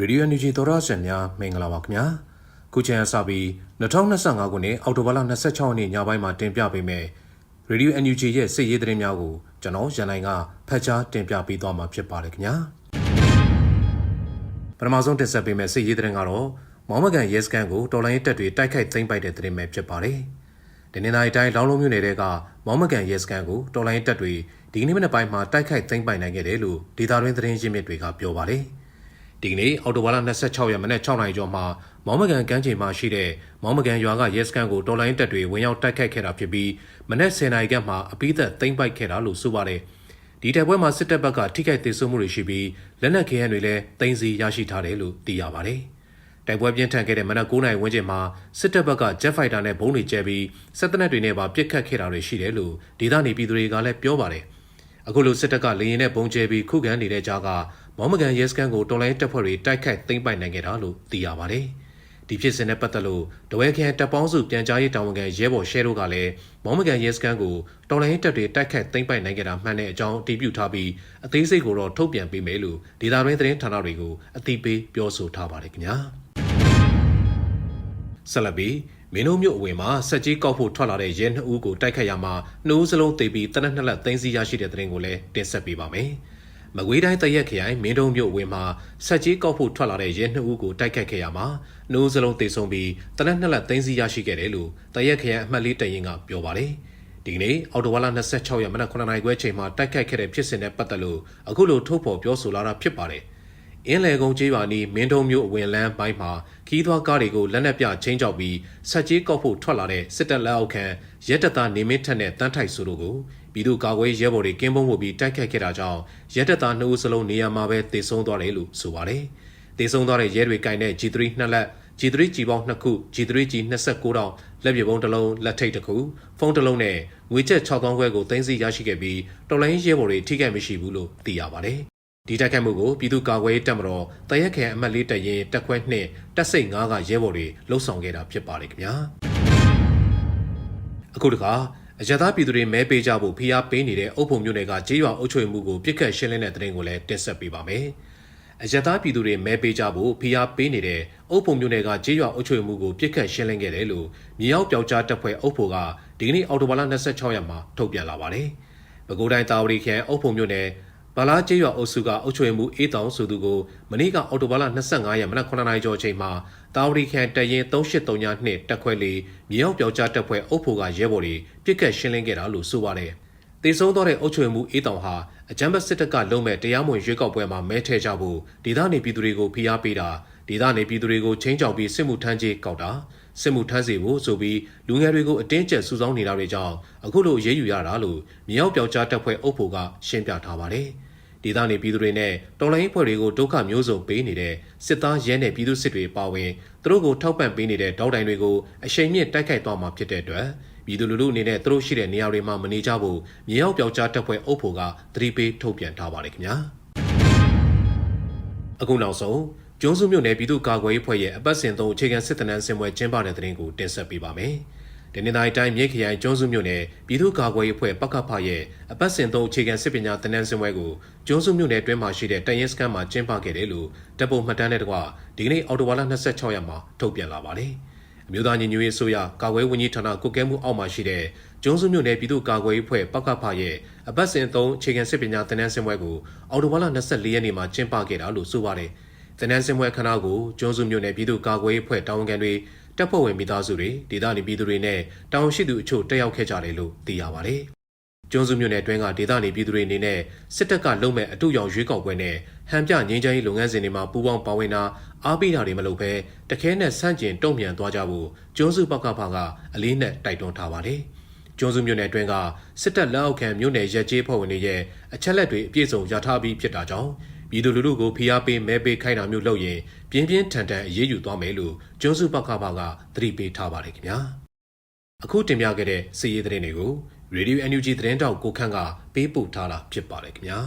ရေဒီယိုအန်ယူဂျီသောရရှင်များမင်္ဂလာပါခင်ဗျာခုချိန်အစပြီး2025ခုနှစ်အောက်တိုဘာလ26ရက်နေ့ညပိုင်းမှာတင်ပြပေးမယ်ရေဒီယိုအန်ယူဂျီရဲ့စစ်ရေးသတင်းများကိုကျွန်တော်ရန်နိုင်ကဖတ်ကြားတင်ပြပေးသွားမှာဖြစ်ပါတယ်ခင်ဗျာပထမဆုံးတင်ဆက်ပေးမယ့်စစ်ရေးသတင်းကတော့မော်မကန်ရဲစခန်းကိုတော်လိုင်းတပ်တွေတိုက်ခိုက်သိမ်းပိုက်တဲ့သတင်းပဲဖြစ်ပါတယ်ဒီနေ့တိုင်းတိုင်းလောင်းလုံးမြို့နယ်တဲကမော်မကန်ရဲစခန်းကိုတော်လိုင်းတပ်တွေဒီကနေ့မနက်ပိုင်းမှာတိုက်ခိုက်သိမ်းပိုက်နိုင်ခဲ့တယ်လို့ဒေတာရင်းသတင်းရင်းမြစ်တွေကပြောပါတယ်။ ဒီကနေ့အော်တိုဘာလ26ရက်မနေ့6နိုင်ကျော်မှာမောင်မကန်ကမ်းခြေမှာရှိတဲ့မောင်မကန်ရွာကရဲစခန်းကိုတော်လိုင်းတပ်တွေဝင်ရောက်တိုက်ခိုက်ခဲ့တာဖြစ်ပြီးမနေ့10နိုင်ကမှအပိသက်သိမ်းပိုက်ခဲ့တာလို့ဆိုပါတယ်။ဒီတိုက်ပွဲမှာစစ်တပ်ဘက်ကထိခိုက်ဒေဆုံးမှုတွေရှိပြီးလက်နက်ခဲယမ်းတွေလည်းတင်စီရရှိထားတယ်လို့သိရပါတယ်။တိုက်ပွဲပြင်းထန်ခဲ့တဲ့မနက်9နိုင်ဝန်းကျင်မှာစစ်တပ်ဘက်က Jet Fighter နဲ့ဘုံးတွေကျဲပြီးစစ်တပ်တွေနဲ့ပါပစ်ခတ်ခဲ့တာတွေရှိတယ်လို့ဒေသနေပြည်သူတွေကလည်းပြောပါတယ်။အခုလိုစစ်တပ်ကလေရင်နဲ့ပုံကျဲပြီးခုခံနေတဲ့ကြားက မော်မကန်ရဲစခန်းကိုတော်လိုင်းတပ်ဖွဲ့တွေတိုက်ခိုက်သိမ်းပိုက်နိုင်ခဲ့တာလို့သိရပါတယ်။ဒီဖြစ်စဉ်နဲ့ပတ်သက်လို့တဝဲခန်တပ်ပေါင်းစုပြန်ကြားရေးတာဝန်ခံရဲဘော်ရှဲတို့ကလည်းမော်မကန်ရဲစခန်းကိုတော်လိုင်းတပ်တွေတိုက်ခိုက်သိမ်းပိုက်နိုင်ခဲ့တာမှန်တဲ့အကြောင်းအတည်ပြုထားပြီးအသေးစိတ်ကိုတော့ထုတ်ပြန်ပေးမယ်လို့ဒေတာရင်းသတင်းဌာနတွေကိုအသိပေးပြောဆိုထားပါတယ်ခင်ဗျာ။ဆက်လက်ပြီးမင်းတို့မြို့အဝင်မှာစက်ကြီးကောက်ဖို့ထွက်လာတဲ့ရဲနှစ်ဦးကိုတိုက်ခတ်ရမှာနှိုးစလုံးသိပ်ပြီးတနက်နှစ်လက်သိမ်းစီရရှိတဲ့တဲ့ရင်ကိုလည်းတင်ဆက်ပေးပါမယ်။ မကွေးတိုင်းတရက်ခရိုင်မင်းတို့မြို့အဝင်မှာစက်ကြီးကောက်ဖို့ထွက်လာတဲ့ရဲနှစ်ဦးကိုတိုက်ခတ်ခဲ့ရမှာနှိုးစလုံးသိဆုံးပြီးတနက်နှစ်လက်သိမ်းစီရရှိခဲ့တယ်လို့တရက်ခရိုင်အမှတ်လေးတရင်ကပြောပါတယ်။ဒီကနေ့အော်တိုဝါလာ26ရက်မနက်9နာရီခွဲချိန်မှာတိုက်ခိုက်ခဲ့တဲ့ဖြစ်စဉ်နဲ့ပတ်သက်လို့အခုလိုထုတ်ဖော်ပြောဆိုလာတာဖြစ်ပါတယ်။အင်းလေကုန်းကျေးရွာနီးမင်းတုံမျိုးအဝင်လန်းပိုင်းမှာခီးသွွားကားတွေကိုလက်နက်ပြချင်းချောက်ပြီးဆက်ကြီးကောက်ဖို့ထွက်လာတဲ့စစ်တပ်လက်အောက်ခံရဲတပ်သားနေမင်းထက်နဲ့တန်းထိုက်ဆိုတို့ကို ပြည်သူ့ကာကွယ်ရဲဘော်တွေကင်းပုံးဖို့ပြီးတိုက်ခိုက်ခဲ့တာကြောင့်ရဲတပ်သားနှစ်ဦးစလုံးနေရာမှာပဲတေဆုံးသွားတယ်လို့ဆိုပါတယ်။တေဆုံးသွားတဲ့ရဲတွေကင်တဲ့ G3 နှစ်လက် G3 ကြီးပေါင်း2ခု G3 ကြီး29တောင်လက်ပြပုံးတစ်လုံးလက်ထိတ်တစ်ခုဖုန်းတစ်လုံးနဲ့ငွေကျပ်6000ခွဲကိုသိမ်းဆည်းရရှိခဲ့ပြီးတော်လိုင်းရဲဘော်တွေထိခိုက်မရှိဘူးလို့သိရပါတယ်။ဒီတိုက်ခိုက်မှုကိုပြည်သူ့ကာကွယ်ရေးတပ်မတော်တရက်ခရိုင်အမှတ်လေးတရင်တက်ခွဲနှင့်တက်စိတ်9ကရဲဘော်တွေလှုပ်ဆောင်ခဲ့တာဖြစ်ပါတယ်ခင်ဗျာအခုတခါ အရသာပြည်သူတွေမဲပေးကြဖို့ဖိအားပေးနေတဲ့အုပ်ဖို့မျိုးနယ်ကကြေးရွာအုပ်ချုပ်မှုကိုပြစ်ခတ်ရှင်းလင်းတဲ့တဲ့ရင်ကိုလည်းတင်ဆက်ပေးပါမယ်အရသာပြည်သူတွေမဲပေးကြဖို့ဖိအားပေးနေတဲ့အုပ်ဖို့မျိုးနယ်ကကြေးရွာအုပ်ချုပ်မှုကိုပြစ်ခတ်ရှင်းလင်းခဲ့တယ်လို့မြေရောက်ပြောက်ကြားတပ်ဖွဲ့အုပ်ဖို့ကဒီကနေ့အော်တိုဘာလ26ရက်မှာထုတ်ပြန်လာပါတယ်ပဲခူးတိုင်းတာဝတီခရိုင်အုပ်ဖို့မျိုးနယ် ဘာလာကျေးရွာအုပ်စုကအုပ်ချုပ်မှုအေးတောင်ဆိုသူကိုမနေ့ကအော်တိုဘာလ25ရက်မနက်9နာရီကျော်အချိန်မှာတာဝရီခန်တရင်3832နှစ်တက်ခွဲလေးမြေအောင်ပြောက်ကြားတက်ဖွဲ့အုပ်ဖို့ကရဲဘော်တွေပြစ်ကတ်ရှင်းလင်းခဲ့တာလို့ဆိုပါတယ်။တေဆုံးသောတဲ့အုပ်ချုပ်မှုအေးတောင်ဟာအကြမ်းဖက်စစ်တပ်ကလုံးမဲ့တရားမဝင်ရွေးကောက်ပွဲမှာမဲထဲကြဖို့ဒေသနေပြည်သူတွေကိုဖိအားပေးတာဒေသနေပြည်သူတွေကိုချင်းချောက်ပြီးစစ်မှုထမ်းကြီးကောက်တာ စစ်မှုထမ်းစီဖို့ဆိုပြီးလူငယ်တွေကိုအတင်းကျပ်စုဆောင်းနေတာတွေကြောင့်အခုလိုရေးယူရတာလို့မြေအောင်ပြောက်ကြားတက်ဖွဲ့အုပ်ဖို့ကရှင်းပြထားပါတယ်။ဒေသနေပြည်သူတွေနဲ့တော်လိုင်းဖွဲ့တွေကိုဒုက္ခမျိုးစုံပေးနေတဲ့စစ်သားရဲနဲ့ပြည်သူစစ်တွေပါဝင်သူတို့ကိုထောက်ပံ့ပေးနေတဲ့တောက်တိုင်တွေကိုအရှိန်မြင့်တိုက်ခိုက်သွားမှာဖြစ်တဲ့အတွက်ပြည်သူလူထုအနေနဲ့သူတို့ရှိတဲ့နေရာတွေမှာမနေကြဘူးမြေရောက်ပြောက်ကြားတပ်ဖွဲ့အုပ်ဖို့ကသတိပေးထုတ်ပြန်ထားပါတယ်ခင်ဗျာအခုနောက်ဆုံး ကျွန်းစုမြို့နယ်ပြည်သူ့ကာကွယ်ရေးဖွဲ့ရဲ့အပတ်စဉ်သုံးအခြေခံစစ်တနန်းစင်ပွဲကျင်းပတဲ့တဲ့ရင်ကိုတင်ဆက်ပေးပါမယ်။ဒနေတိုင်းတိုင်းမြိတ်ခရိုင်ကျွန်းစုမြို့နယ်ပြည်သူ့ကာကွယ်ရေးဖွဲ့ပကဖရဲ့အပတ်စဉ်သုံးအခြေခံစစ်ပညာတနန်းစင်ပွဲကိုကျွန်းစုမြို့နယ်တွင်းမှာရှိတဲ့တရင်စကန်မှာကျင်းပခဲ့တယ်လို့တပ်ပုံမှတ်တမ်းနဲ့တကွဒီကနေ့အော်တိုဝါလာ26ရက်မှာထုတ်ပြန်လာပါတယ်။အမျိုးသားညီညွတ်ရေးအစိုးရကာကွယ်ဝန်ကြီးဌာနကုကဲမှုအောက်မှာရှိတဲ့ကျွန်းစုမြို့နယ်ပြည်သူ့ကာကွယ်ရေးဖွဲ့ပကဖရဲ့အပတ်စဉ်သုံးအခြေခံစစ်ပညာတနန်းစင်ပွဲကိုအော်တိုဝါလာ24ရက်နေ့မှာကျင်းပခဲ့တာလို့ဆိုပါတယ်။ တနန်းစင်ပွဲခဏကိုကျွန်းစုမြို့နယ်ပြည်သူ့ကာကွယ်ရေးဖွဲ့တာဝန်ခံတွေတပ်ဖွဲ့ဝင်မိသားစုတွေဒေသနေပြည်သူတွေနဲ့တောင်ရှိသူအချို့တက်ရောက်ခဲ့ကြတယ်လို့သိရပါတယ်။ကျွန်းစုမြို့နယ်အတွင်းကဒေသနေပြည်သူတွေအနေနဲ့စစ်တပ်ကလုံမဲ့အတူရောင်ရွေးကောက်ပွဲနဲ့ဟန်ပြငင်းချမ်းရေးလုပ်ငန်းစဉ်တွေမှာပူးပေါင်းပါဝင်တာအားပေးတာတွေမလုပ်ဘဲတခဲနဲ့ဆန့်ကျင်တုံ့ပြန်သွားကြဖို့ကျွန်းစုပောက်ကဖကအလေးနဲ့တိုက်တွန်းထားပါတယ်။ကျွန်းစုမြို့နယ်အတွင်းကစစ်တပ်လက်အောက်ခံမြို့နယ်ရဲကျေးဖွဲ့ဝင်တွေရဲ့အချက်လက်တွေအပြည့်စုံရထားပြီးဖြစ်တာကြောင့် ပြည်သူလူထုကိုဖိအားပေးမဲပေးခိုင်းတာမျိုးလုပ်ရင်ပြင်းပြင်းထန်ထန်အရေးယူသွားမယ်လို့ကျွန်းစုပောက်ကဖကသတိပေးထားပါတယ်ခင်ဗျာအခုတင်ပြခဲ့တဲ့စီးရီးသတင်းတွေကို Radio NUG သတင်းတောက်ကိုခန့်ကပေးပို့ထားတာဖြစ်ပါတယ်ခင်ဗျာ